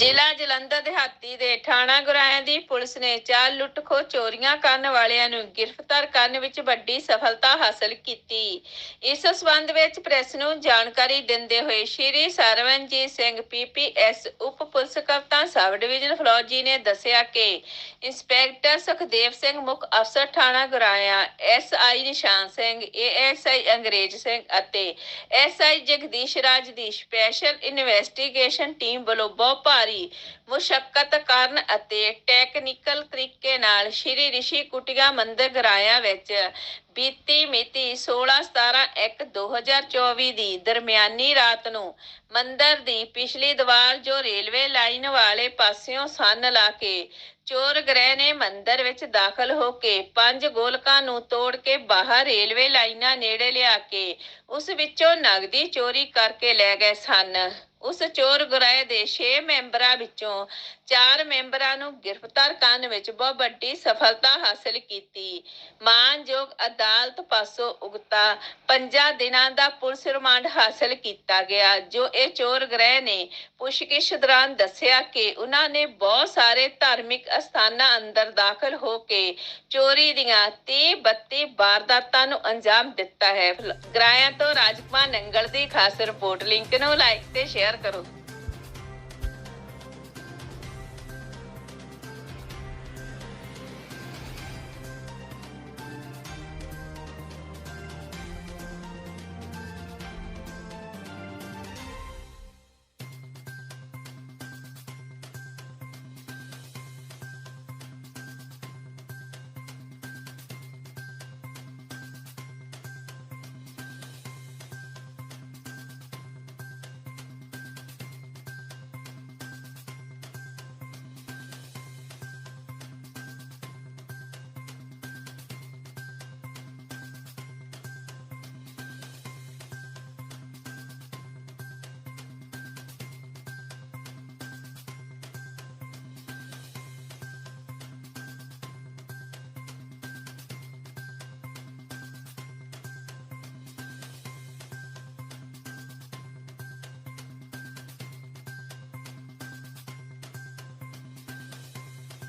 ਜ਼ਿਲ੍ਹਾ ਜਲੰਧਰ ਦਿਹਾਤੀ ਦੇ ਥਾਣਾ ਗੁਰਾਇਆ ਦੀ ਪੁਲਿਸ ਨੇ ਚਾਰ ਲੁੱਟ-ਖੋਹ ਚੋਰੀਆਂ ਕਰਨ ਵਾਲਿਆਂ ਨੂੰ ਗ੍ਰਿਫਤਾਰ ਕਰਨ ਵਿੱਚ ਵੱਡੀ ਸਫਲਤਾ ਹਾਸਲ ਕੀਤੀ। ਇਸ ਸਬੰਧ ਵਿੱਚ ਪ੍ਰੈਸ ਨੂੰ ਜਾਣਕਾਰੀ ਦਿੰਦੇ ਹੋਏ ਸ਼੍ਰੀ ਸਰਵਨਜੀਤ ਸਿੰਘ ਪੀਪੀਐਸ ਉਪ ਪੁਲਿਸ ਕਪਤਾਨ ਸਬ ਡਿਵੀਜ਼ਨ ਫਲੌਜੀ ਨੇ ਦੱਸਿਆ ਕਿ ਇੰਸਪੈਕਟਰ ਸੁਖਦੇਵ ਸਿੰਘ, ਮੁੱਖ ਅਫਸਰ ਥਾਣਾ ਗੁਰਾਇਆ ਐਸਆਈ ਨਿਸ਼ਾਨ ਸਿੰਘ ਏਐਸਆਈ ਅੰਗਰੇਜ਼ ਸਿੰਘ ਅਤੇ ਐਸਆਈ ਜਗਦੀਸ਼ ਰਾਜ ਦੀ ਸਪੈਸ਼ਲ ਇਨਵੈਸਟੀਗੇਸ਼ਨ ਟੀਮ ਵੱਲੋਂ ਬਹੁਤ ਭਾਰੀ ਮੁਸ਼ਕਲ ਕਰਨ ਅਤੇ ਟੈਕਨੀਕਲ ਤਰੀਕੇ ਨਾਲ ਸ਼੍ਰੀ ਰਿਸ਼ੀ ਕੁਟੀਆ ਮੰਦਿਰ ਗਰਾਇਆ ਵਿੱਚ ਬੀਤੀ ਮਿਤੀ 16/17/2024 ਦੀ ਦਰਮਿਆਨੀ ਰਾਤ ਨੂੰ ਮੰਦਿਰ ਦੀ ਪਿਛਲੀ ਦੀਵਾਰ ਜੋ ਰੇਲਵੇ ਲਾਈਨ ਵਾਲੇ ਪਾਸਿਓਂ ਸੰਨ ਲਾ ਕੇ ਚੋਰ ਗ੍ਰਹਿ ਨੇ ਮੰਦਿਰ ਵਿੱਚ ਦਾਖਲ ਹੋ ਕੇ ਪੰਜ ਗੋਲਕਾਂ ਨੂੰ ਤੋੜ ਕੇ ਬਾਹਰ ਰੇਲਵੇ ਲਾਈਨਾਂ ਨੇੜੇ ਲਿਆ ਕੇ ਉਸ ਵਿੱਚੋਂ ਨਗਦੀ ਚੋਰੀ ਕਰਕੇ ਲੈ ਗਏ ਸਨ। ਉਸ ਚੋਰ ਗ੍ਰਹਿ ਦੇ 6 ਮੈਂਬਰਾਂ ਵਿੱਚੋਂ 4 ਮੈਂਬਰਾਂ ਨੂੰ ਗ੍ਰਿਫਤਾਰ ਕਰਨ ਵਿੱਚ ਬਹੁਤ ਵੱਡੀ ਸਫਲਤਾ ਹਾਸਲ ਕੀਤੀ। ਮਾਨਯੋਗ ਅਦਾਲਤ ਪਾਸੋਂ ਉਗਤਾ ਪੰਜਾਂ ਦਿਨਾਂ ਦਾ ਪੁਲਿਸ ਰਿਮਾਂਡ ਹਾਸਲ ਕੀਤਾ ਗਿਆ, ਜੋ ਇਹ ਚੋਰ ਗ੍ਰਹਿ ਨੇ ਪੁੱਛਗਿੱਛ ਦੌਰਾਨ ਦੱਸਿਆ ਕਿ ਉਹਨਾਂ ਨੇ ਬਹੁਤ ਸਾਰੇ ਧਾਰਮਿਕ ਅਸਥਾਨਾਂ ਅੰਦਰ ਦਾਖਲ ਹੋ ਕੇ ਚੋਰੀ ਦੀਆਂ 30 32 ਵਾਰਦਾਤਾਂ ਨੂੰ ਅੰਜਾਮ ਦਿੱਤਾ ਹੈ। ਗ੍ਰਾਇਆ ਤੋਂ ਰਾਜਕੁਮਾਰ ਨੰਗਲ ਦੀ ਖਾਸ ਰਿਪੋਰਟ, ਲਿੰਕ ਨੂੰ ਲਾਈਕ ਤੇ ਸ਼ੇਅਰ ਕਰੋ।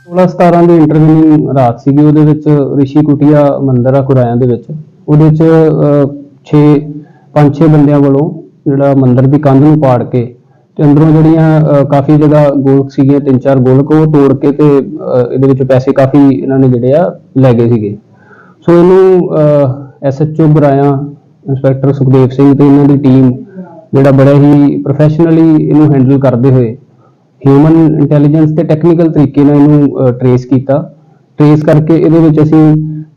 ਸੋਲਾਂ 17 ਦੀ ਇੰਟਰਵਿਊ ਰਾਤ ਸੀਗੀ, ਉਹਦੇ ਵਿੱਚ ਰਿਸ਼ੀ ਕੁਟੀਆ ਮੰਦਿਰ ਆ ਕੁਰਾਇਆਂ ਦੇ ਵਿੱਚ। ਉਹਦੇ ਵਿੱਚ 6 ਪੰਜ ਛੇ ਬੰਦਿਆਂ ਵੱਲੋਂ ਜਿਹੜਾ ਮੰਦਿਰ ਦੀ ਕੰਧ ਨੂੰ ਪਾੜ ਕੇ ਤੇ ਅੰਦਰੋਂ ਜਿਹੜੀਆਂ ਕਾਫੀ ਜਗ੍ਹਾ ਗੋਲਕ ਸੀਗੀਆਂ ਤਿੰਨ ਚਾਰ ਗੋਲਕ, ਉਹ ਤੋੜ ਕੇ ਤੇ ਇਹਦੇ ਵਿੱਚ ਪੈਸੇ ਕਾਫੀ ਇਹਨਾਂ ਨੇ ਜਿਹੜੇ ਆ ਲੈ ਗਏ ਸੀਗੇ। ਸੋ ਇਹਨੂੰ ਐਸਐਚਓ ਬਰਾਇਆ, ਇੰਸਪੈਕਟਰ ਸੁਖਦੇਵ ਸਿੰਘ ਤੇ ਇਹਨਾਂ ਦੀ ਟੀਮ ਜਿਹੜਾ ਬੜਾ ਹੀ ਪ੍ਰੋਫੈਸ਼ਨਲੀ ਇਹਨੂੰ ਹੈਂਡਲ ਕਰਦੇ ਹੋਏ ਹਿਊਮਨ ਇੰਟੈਲੀਜੈਂਸ ਤੇ ਟੈਕਨੀਕਲ ਤਰੀਕੇ ਨਾਲ ਇਹਨੂੰ ਟਰੇਸ ਕੀਤਾ। ਟਰੇਸ ਕਰਕੇ ਇਹਦੇ ਵਿੱਚ ਅਸੀਂ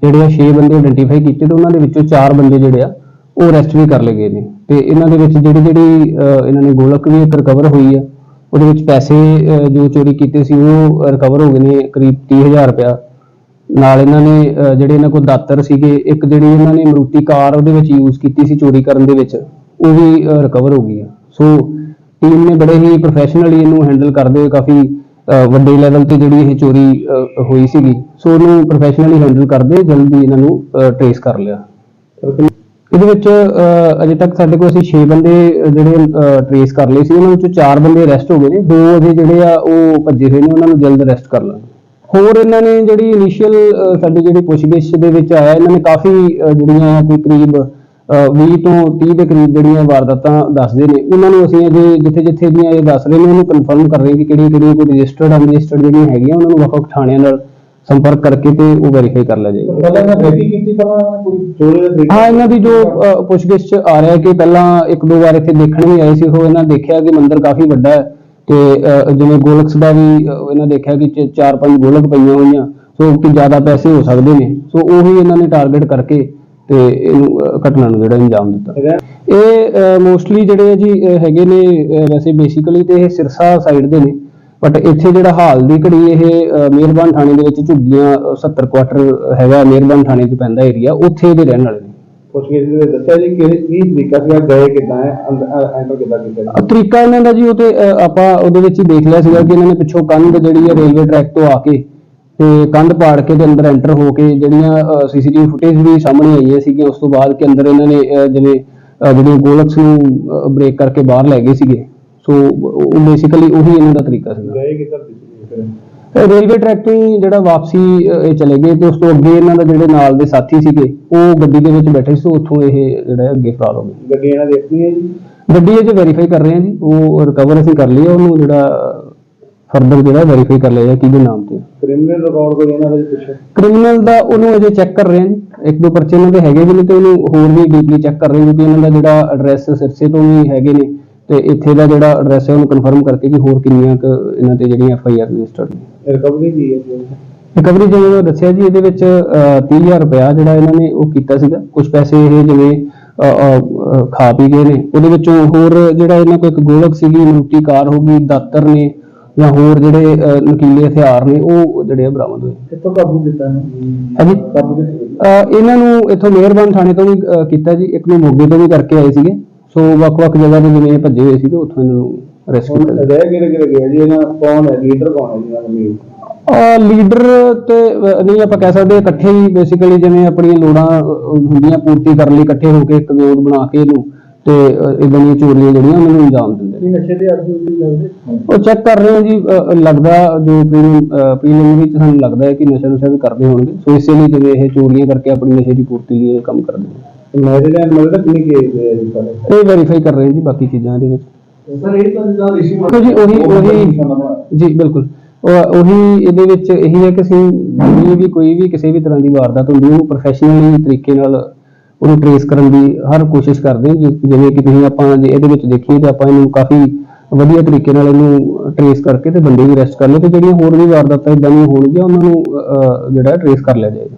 ਜਿਹੜੇ ਆ 6 ਬੰਦੇ ਆਇਡੈਂਟੀਫਾਈ ਕੀਤੇ ਤੇ ਉਹਨਾਂ ਦੇ ਵਿੱਚੋਂ 4 ਬੰਦੇ ਜਿਹੜੇ ਆ ਉਹ ਅਰੈਸਟ ਵੀ ਕਰ ਲਏ ਗਏ ਨੇ। ਤੇ ਇਹਨਾਂ ਦੇ ਵਿੱਚ ਜਿਹੜੀ ਜਿਹੜੀ ਇਹਨਾਂ ਨੇ ਗੋਲਕ ਵੀ ਇੱਕ ਰਿਕਵਰ ਹੋਈ ਆ, ਉਹਦੇ ਵਿੱਚ ਪੈਸੇ ਜੋ ਚੋਰੀ ਕੀਤੇ ਸੀ ਉਹ ਰਿਕਵਰ ਹੋ ਗਏ ਨੇ ਕਰੀਬ 30000 ਰੁਪਇਆ। ਨਾਲ ਇਹਨਾਂ ਨੇ ਜਿਹੜੇ ਇਹਨਾਂ ਕੋਲ ਦਾਤਰ ਸੀਗੇ, ਇੱਕ ਜਿਹੜੀ ਇਹਨਾਂ ਨੇ ਮਰੂਤੀ ਕਾਰ ਉਹਦੇ ਵਿੱਚ ਯੂਜ਼ ਕੀਤੀ ਸੀ ਚੋਰੀ ਕਰਨ ਦੇ ਵਿੱਚ, ਉਹ ਵੀ ਰਿਕਵਰ ਹੋ ਗਈ ਆ। ਸੋ ਟੀਮ ਨੇ ਬੜੇ ਹੀ ਪ੍ਰੋਫੈਸ਼ਨਲੀ ਇਹਨੂੰ ਹੈਂਡਲ ਕਰਦੇ ਹੋਏ ਕਾਫੀ ਵੱਡੇ ਲੈਵਲ ਤੇ ਜਿਹੜੀ ਇਹ ਚੋਰੀ ਹੋਈ ਸੀਗੀ। ਸੋ ਉਹਨੂੰ ਪ੍ਰੋਫੈਸ਼ਨਲੀ ਹੈਂਡਲ ਕਰਦੇ ਜਲਦੀ ਇਹਨਾਂ ਨੂੰ ਟ੍ਰੇਸ ਕਰ ਲਿਆ। ਇਹਦੇ ਵਿੱਚ ਅਜੇ ਤੱਕ ਸਾਡੇ ਕੋਲ ਅਸੀਂ 6 ਬੰਦੇ ਅਹ, ਜਿਹੜੇ ਟ੍ਰੇਸ ਕਰ ਲਏ ਸੀ। ਉਹਨਾਂ ਵਿੱਚੋਂ 4 ਬੰਦੇ ਅਰੈਸਟ ਹੋ ਗਏ ਨੇ। ਦੋ ਅਜੇ ਜਿਹੜੇ ਆ ਉਹ ਭੱਜੇ ਹੋਏ ਨੇ। ਉਹਨਾਂ ਨੂੰ ਜਲਦ ਅਰੈਸਟ ਕਰ ਲਾਂਗੇ। ਹੋਰ ਇਹਨਾਂ ਨੇ ਜਿਹੜੀ ਇਨੀਸ਼ੀਅਲ ਸਾਡੀ ਜਿਹੜੀ ਪੁੱਛਗਿੱਛ ਦੇ ਵਿੱਚ ਆਇਆ ਇਹਨਾਂ ਨੇ ਕਾਫੀ ਅਹ, ਜਿਹੜੀਆਂ ਕੋਈ ਕਰੀਬ 20 ਤੋਂ 30 ਦੇ ਕਰੀਬ ਜਿਹੜੀਆਂ ਵਾਰਦਾਤਾਂ ਦੱਸਦੇ ਨੇ ਉਹਨਾਂ ਨੂੰ ਅਸੀਂ ਅਜੇ ਜਿੱਥੇ ਜਿੱਥੇ ਦੀਆਂ ਇਹ ਦੱਸ ਰਹੇ ਨੇ ਉਹਨੂੰ ਕਨਫਰਮ ਕਰ ਰਹੇ ਕਿ ਕਿਹੜੀਆਂ ਕਿਹੜੀਆਂ ਕੋਈ ਰਜਿਸਟਰਡ ਅਨਰਜਿਸਟਰਡ ਜਿਹੜੀਆਂ ਹੈਗੀਆਂ ਉਹਨਾਂ ਨੂੰ ਵੱਖ-ਵੱਖ ਥਾਣਿਆਂ ਨਾਲ ਸੰਪਰਕ ਕਰਕੇ ਤੇ ਉਹ ਵੈਰੀਫਾਈ ਕਰ ਲਿਆ ਜਾਏਗਾ। ਪਹਿਲਾਂ ਇਹਨਾਂ ਰੈਡੀ ਕੀਤੀ ਪਹਿਲਾਂ ਕੋਈ ਚੋਰੀ ਦਾ ਹਾਂ ਇਹਨਾਂ ਦੀ ਜੋ ਪੁੱਛਗਿੱਛ 'ਚ ਆ ਰਿਹਾ ਕਿ ਪਹਿਲਾਂ ਇੱਕ ਦੋ ਵਾਰ ਇੱਥੇ ਦੇਖਣ ਵੀ ਆਏ ਸੀ ਉਹ ਇਹਨਾਂ ਦੇਖਿਆ ਕਿ ਮੰਦਿਰ ਕਾਫੀ ਵੱਡਾ ਹੈ ਤੇ ਜਿਵੇਂ ਗੋਲਕਸ ਦਾ ਵੀ ਇਹਨਾਂ ਦੇਖਿਆ ਕਿ ਚਾਰ ਪੰਜ ਗੋਲਕ ਪਈਆਂ ਹੋਈਆਂ ਸੋ ਕਿ ਜ਼ਿਆਦਾ ਪੈਸੇ ਹੋ ਸਕਦੇ ਨੇ ਸੋ ਉਹ ਇਹਨਾਂ ਨੇ ਟਾਰਗੇਟ ਕਰਕੇ ਤੇ ਇਹਨੂੰ ਅਹ, ਘਟਨਾ ਨੂੰ ਜਿਹੜਾ ਅੰਜਾਮ ਦਿੱਤਾ। ਇਹ ਮੋਸਟਲੀ ਜਿਹੜੇ ਆ ਜੀ ਅਹ, ਹੈਗੇ ਨੇ ਅਹ, ਵੈਸੇ ਬੇਸਿਕਲੀ ਤੇ ਇਹ ਸਿਰਸਾ ਸਾਈਡ ਦੇ ਨੇ ਬਟ ਇੱਥੇ ਜਿਹੜਾ ਹਾਲ ਦੀ ਘੜੀ ਇਹ ਅਹ, ਮਿਹਰਬਾਨ ਥਾਣੇ ਦੇ ਵਿੱਚ ਝੁੱਗੀਆਂ ਅਹ, 70 ਕੁਆਟਰ ਹੈਗਾ ਮਿਹਰਬਾਨ ਥਾਣੇ 'ਚ ਪੈਂਦਾ ਏਰੀਆ ਉੱਥੇ ਦੇ ਰਹਿਣ ਵਾਲੇ ਨੇ। ਕਿਸੇ ਨੇ ਦੱਸਿਆ ਜੀ ਕਿ ਕੀ ਤਰੀਕਾ ਸੀਗਾ ਗਏ ਕਿੱਦਾਂ ਹੈ ਐਂਟਰ ਕਿੱਦਾਂ ਕੀਤਾ ਜੀ? ਅਹ ਤਰੀਕਾ ਇਹਨਾਂ ਦਾ ਜੀ ਉਹ ਤੇ ਅਹ, ਆਪਾਂ ਉਹਦੇ ਵਿੱਚ ਹੀ ਦੇਖ ਲਿਆ ਸੀਗਾ ਕਿ ਇਹਨਾਂ ਨੇ ਪਿੱਛੋਂ ਕੰਧ ਜਿਹੜੀ ਹੈ ਰੇਲਵੇ ਟਰੈਕ ਤੋਂ ਆ ਕੇ ਤੇ ਕੰਧ ਪਾੜ ਕੇ ਤੇ ਅੰਦਰ ਐਂਟਰ ਹੋ ਕੇ ਜਿਹੜੀਆਂ ਸੀਸੀਟੀਵੀ ਫੁਟੇਜ ਵੀ ਸਾਹਮਣੇ ਆਈਆਂ ਸੀਗੀਆਂ ਉਸ ਤੋਂ ਬਾਅਦ ਕਿ ਅੰਦਰ ਇਹਨਾਂ ਨੇ ਜਿਵੇਂ ਅਹ, ਜਿਹੜੀਆਂ ਗੋਲਕਸ ਨੂੰ ਬ੍ਰੇਕ ਕਰਕੇ ਬਾਹਰ ਲੈ ਗਏ ਸੀਗੇ। ਸੋ ਉਹ ਬੇਸਿਕਲੀ ਉਹੀ ਇਹਨਾਂ ਦਾ ਤਰੀਕਾ ਸੀਗਾ। ਗਏ ਕਿੱਧਰ ਰੇਲਵੇ ਟਰੈਕ ਤੋਂ ਜਿਹੜਾ ਵਾਪਸੀ ਇਹ ਚਲੇ ਗਏ ਤੇ ਉਸ ਤੋਂ ਅੱਗੇ ਇਹਨਾਂ ਦਾ ਜਿਹੜੇ ਨਾਲ ਦੇ ਸਾਥੀ ਸੀਗੇ ਉਹ ਗੱਡੀ ਦੇ ਵਿੱਚ ਬੈਠੇ ਸੀ ਉੱਥੋਂ ਇਹ ਜਿਹੜਾ ਅੱਗੇ ਫਰਾਰ ਹੋ ਗਏ। ਗੱਡੀ ਇਹਨਾਂ ਦੀ ਆਪਣੀ ਹੈ ਜੀ? ਗੱਡੀ ਅਜੇ ਵੈਰੀਫਾਈ ਕਰ ਰਹੇ ਹਾਂ ਜੀ ਉਹ ਰਿਕਵਰ ਅਸੀਂ ਕਰ ਲਈ ਉਹਨੂੰ ਜਿਹੜਾ ਫਰਦਰ ਜਿਹੜਾ ਵੈਰੀਫਾਈ ਕਰ ਲਿਆ ਕਿਹਦੇ ਨਾਮ ਤੇ। ਕ੍ਰਿਮੀਨਲ ਰਿਕਾਰਡ ਕੋਈ ਇਹਨਾਂ ਦਾ ਜੀ ਪਿੱਛੇ ਕ੍ਰਿਮੀਨਲ ਦਾ ਉਹਨੂੰ ਅਜੇ ਚੈੱਕ ਕਰ ਰਹੇ ਹਾਂ ਜੀ ਇੱਕ ਦੋ ਪਰਚੇ ਇਹਨਾਂ ਦੇ ਹੈਗੇ ਵੀ ਨੇ ਤੇ ਉਹਨੂੰ ਹੋਰ ਵੀ ਡੀਪਲੀ ਚੈੱਕ ਕਰ ਰਹੇ ਹਾਂ ਕਿਉਂਕਿ ਇਹਨਾਂ ਦਾ ਜਿਹੜਾ ਐਡਰੈਸ ਸਿਰਸੇ ਤੋਂ ਵੀ ਹੈਗੇ ਨੇ। ਤੇ ਇੱਥੇ ਦਾ ਜਿਹੜਾ ਐਡਰੈਸ ਹੈ ਉਹਨੂੰ ਕਨਫਰਮ ਕਰਕੇ ਕਿ ਹੋਰ ਕਿੰਨੀਆਂ ਕੁ ਇਹਨਾਂ ਤੇ ਜਿਹੜੀਆਂ ਐਫ ਆਈ ਆਰ ਰਜਿਸਟਰਡ ਨੇ। ਰਿਕਵਰੀ ਕੀ ਹੈ ਜੀ? ਰਿਕਵਰੀ ਜਿਵੇਂ ਮੈਂ ਦੱਸਿਆ ਜੀ ਇਹਦੇ ਵਿੱਚ ਅਹ, 30000 ਰੁਪਇਆ ਜਿਹੜਾ ਇਹਨਾਂ ਨੇ ਉਹ ਕੀਤਾ ਸੀਗਾ। ਕੁਝ ਪੈਸੇ ਇਹ ਜਿਵੇਂ ਖਾ ਪੀ ਗਏ ਨੇ। ਉਹਦੇ ਵਿੱਚੋਂ ਹੋਰ ਜਿਹੜਾ ਇਹਨਾਂ ਕੋਲ ਇੱਕ ਗੋਲਕ ਸੀਗੀ ਮਰੂਤੀ ਕਾਰ ਹੋ ਗਈ ਦਾਤਰ ਨੇ ਜਾਂ ਹੋਰ ਜਿਹੜੇ ਅਹ, ਨਕੀਲੇ ਹਥਿਆਰ ਨੇ ਉਹ ਜਿਹੜੇ ਆ ਬਰਾਮਦ ਹੋਏ। ਕਿੱਥੋਂ ਕਾਬੂ ਕੀਤਾ ਨੇ ਹਾਂਜੀ। ਕਾਬੂ ਅਹ, ਇਹਨਾਂ ਨੂੰ ਇੱਥੋਂ ਮਿਹਰਬਾਨ ਥਾਣੇ ਤੋਂ ਵੀ ਅਹ, ਕੀਤਾ ਜੀ। ਇੱਕ ਨੂੰ ਮੋਗੇ ਤੋਂ ਵੀ ਕਰਕੇ ਆਏ ਸੀਗੇ। ਸੋ ਵੱਖ-ਵੱਖ ਜਗ੍ਹਾ ਤੇ ਜਿਵੇਂ ਇਹ ਭੱਜੇ ਹੋਏ ਸੀ ਤੇ ਉੱਥੋਂ ਇਹਨਾਂ ਨੂੰ ਅਰੈਸਟ ਹੁਣ ਕੀਤਾ। ਰਹਿ ਕਿਹੜੇ ਕਿਹੜੇ ਗਏ ਜੀ? ਇਹਨਾਂ ਕੌਣ ਹੈ? ਲੀਡਰ ਕੌਣ ਹੈ ਜੀ? ਇਹਨਾਂ ਦਾ ਮੇਨ ਆ ਲੀਡਰ ਤੇ ਅਹ, ਨਹੀਂ ਆਪਾਂ ਕਹਿ ਸਕਦੇ ਇਕੱਠੇ ਹੀ ਬੇਸਿਕਲੀ ਜਿਵੇਂ ਆਪਣੀਆਂ ਲੋੜਾਂ ਅਹ, ਹੁੰਦੀਆਂ ਪੂਰਤੀ ਕਰਨ ਲਈ ਇਕੱਠੇ ਹੋ ਕੇ ਇੱਕ ਵਿਰੋਧ ਬਣਾ ਕੇ ਇਹਨੂੰ ਤੇ ਇਦਾਂ ਦੀਆਂ ਚੋਰੀਆਂ ਜਿਹੜੀਆਂ ਉਹਨਾਂ ਨੂੰ ਅੰਜਾਮ ਦਿੰਦੇ ਨੇ। ਨਸ਼ੇ ਦੇ ਆਦੀ ਹੁੰਦੀ ਲੱਗਦੇ? ਉਹ ਚੈੱਕ ਕਰ ਰਹੇ ਹਾਂ ਜੀ ਲੱਗਦਾ ਜੋ ਪ੍ਰੀਲਿਮ ਵਿੱਚ ਸਾਨੂੰ ਲੱਗਦਾ ਹੈ ਕਿ ਨਸ਼ਾ ਨੁਸ਼ਾ ਵੀ ਕਰਦੇ ਹੋਣਗੇ। ਸੋ ਇਸੇ ਲਈ ਜਿਵੇਂ ਇਹ ਚੋਰੀਆਂ ਕਰਕੇ ਆਪਣੀ ਨਸ਼ੇ ਦੀ ਪੂਰਤੀ ਲਈ ਇਹ ਕੰਮ ਕਰਦੇ ਨੇ। ਮੇਰੇ ਨਾਲ ਮਤਲਬ ਕਿੰਨੀ ਕੇਸ ਹੈ ਜੀ ਸਾਰੇ ਇਹ ਵੈਰੀਫਾਈ ਕਰ ਰਹੇ ਹਾਂ ਜੀ ਬਾਕੀ ਚੀਜ਼ਾਂ ਦੇ ਵਿੱਚ। ਸਰ ਇਹ ਤਾਂ ਜਿੱਦਾਂ ਰਿਸ਼ੀ ਦੇਖੋ ਜੀ ਉਹੀ ਉਹੀ ਜੀ ਬਿਲਕੁਲ। ਉਹ- ਉਹੀ ਇਹਦੇ ਵਿੱਚ ਇਹੀ ਹੈ ਕਿ ਅਸੀਂ ਜਿਹੜੀ ਵੀ ਕੋਈ ਵੀ ਕਿਸੇ ਵੀ ਤਰ੍ਹਾਂ ਦੀ ਵਾਰਦਾਤ ਹੁੰਦੀ ਹੈ ਉਹਨੂੰ ਪ੍ਰੋਫੈਸ਼ਨਲੀ ਤਰੀਕੇ ਨਾਲ ਉਹਨੂੰ ਟਰੇਸ ਕਰਨ ਦੀ ਹਰ ਕੋਸ਼ਿਸ਼ ਕਰਦੇ ਹਾਂ ਜਿਵੇਂ ਕਿ ਤੁਸੀਂ ਆਪਾਂ ਜੇ ਇਹਦੇ ਵਿੱਚ ਦੇਖੀਏ ਤਾਂ ਆਪਾਂ ਇਹਨੂੰ ਕਾਫੀ ਵਧੀਆ ਤਰੀਕੇ ਨਾਲ ਇਹਨੂੰ ਟਰੇਸ ਕਰਕੇ ਤੇ ਬੰਦੇ ਵੀ ਅਰੈਸਟ ਕਰ ਲਏ ਤੇ ਜਿਹੜੀਆਂ ਹੋਰ ਵੀ ਵਾਰਦਾਤਾਂ ਇਦਾਂ ਦੀਆਂ ਹੋਣਗੀਆਂ, ਉਹਨਾਂ ਨੂੰ ਜਿਹੜਾ ਟਰੇਸ ਕਰ ਲਿਆ ਜਾਏਗਾ।